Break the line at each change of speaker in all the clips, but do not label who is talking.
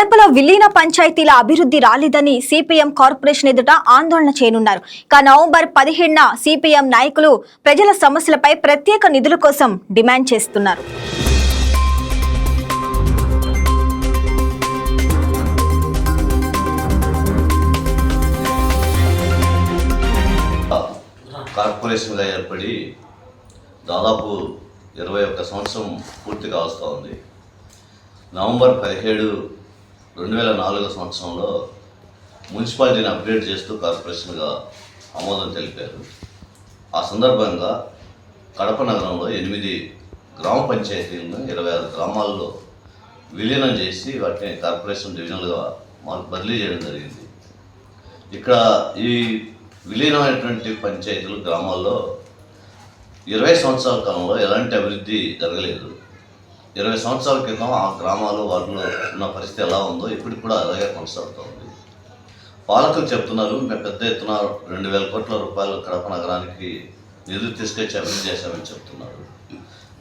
కడపలో విలీన పంచాయతీల అభివృద్ధి రాలేదని సిపిఎం కార్పొరేషన్ ఎదుట ఆందోళన చేయనున్నారు. ఇక నవంబర్ పదిహేడున సిపిఎం నాయకులు ప్రజల సమస్యలపై ప్రత్యేక నిధుల కోసం డిమాండ్ చేస్తున్నారు.
కార్పొరేషన్గా ఏర్పడి దాదాపు ఇరవై ఒక్క సంవత్సరం పూర్తిగా వస్తూ ఉంది. నవంబర్ పదిహేడు రెండు వేల నాలుగో సంవత్సరంలో మున్సిపాలిటీని అప్గ్రేడ్ చేస్తూ కార్పొరేషన్గా ఆమోదం తెలిపారు. ఆ సందర్భంగా కడప నగరంలో ఎనిమిది గ్రామ పంచాయతీలను ఇరవై ఆరు గ్రామాల్లో విలీనం చేసి వాటిని కార్పొరేషన్ డివిజనల్గా మాకు బదిలీ చేయడం జరిగింది. ఇక్కడ ఈ విలీనమైనటువంటి పంచాయతీలు గ్రామాల్లో ఇరవై సంవత్సరాల కాలంలో ఎలాంటి అభివృద్ధి జరగలేదు. ఇరవై సంవత్సరాల క్రితం ఆ గ్రామాలు వాటిలో ఉన్న పరిస్థితి ఎలా ఉందో ఇప్పటికి కూడా అలాగే కొనసాగుతోంది. పాలకులు చెప్తున్నారు మేము పెద్ద ఎత్తున రెండు వేల కోట్ల రూపాయలు కడప నగరానికి నిధులు తీసుకొచ్చి అభివృద్ధి చేశామని చెప్తున్నారు.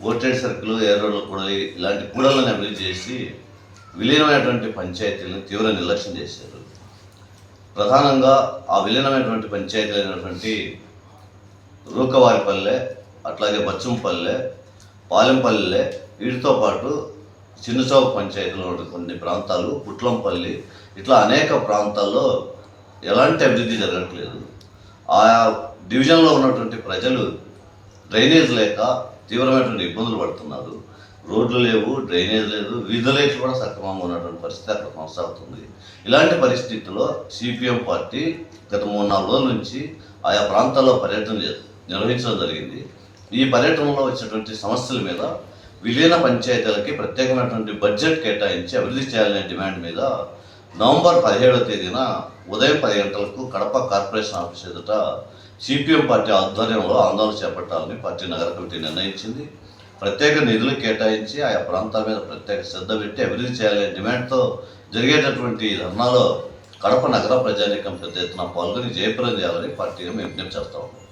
ఓటేడ్ సర్కిల్ ఏర్రోడ్ల కూడలి ఇలాంటి కూడలను అభివృద్ధి చేసి విలీనమైనటువంటి పంచాయతీలను తీవ్ర నిర్లక్ష్యం చేశారు. ప్రధానంగా ఆ విలీనమైనటువంటి పంచాయతీలు అయినటువంటి రూకవారిపల్లె అట్లాగే బచ్చంపల్లె పాలెంపల్లిలే వీటితో పాటు చిన్నచౌక పంచాయతీలో కొన్ని ప్రాంతాలు పుట్లంపల్లి ఇట్లా అనేక ప్రాంతాల్లో ఎలాంటి అభివృద్ధి జరగట్లేదు. ఆయా డివిజన్లో ఉన్నటువంటి ప్రజలు డ్రైనేజ్ లేక తీవ్రమైనటువంటి ఇబ్బందులు పడుతున్నారు. రోడ్లు లేవు డ్రైనేజ్ లేదు వీధులైట్లు కూడా సక్రమంగా ఉన్నటువంటి పరిస్థితి అక్కడ కొనసాగుతుంది. ఇలాంటి పరిస్థితుల్లో సిపిఎం పార్టీ గత మూడు నాలుగు రోజుల నుంచి ఆయా ప్రాంతాల్లో పర్యటన నిర్వహించడం జరిగింది. ఈ పర్యటనలో వచ్చినటువంటి సమస్యల మీద విలీన పంచాయతీలకి ప్రత్యేకమైనటువంటి బడ్జెట్ కేటాయించి అభివృద్ధి చేయాలనే డిమాండ్ మీద నవంబర్ పదిహేడవ తేదీన ఉదయం పది గంటలకు కడప కార్పొరేషన్ ఆఫీస్ ఎదుట సిపిఎం పార్టీ ఆధ్వర్యంలో ఆందోళన చేపట్టాలని పార్టీ నగర కమిటీ నిర్ణయించింది. ప్రత్యేక నిధులు కేటాయించి ఆయా ప్రాంతాల మీద ప్రత్యేక శ్రద్ధ పెట్టి అభివృద్ధి చేయాలనే డిమాండ్తో జరిగేటటువంటి ధర్నాలో కడప నగర ప్రజానీకం పెద్ద ఎత్తున పాల్గొని జయప్రదం చేయాలని పార్టీగా మేము విజ్ఞప్తి చేస్తా ఉన్నాం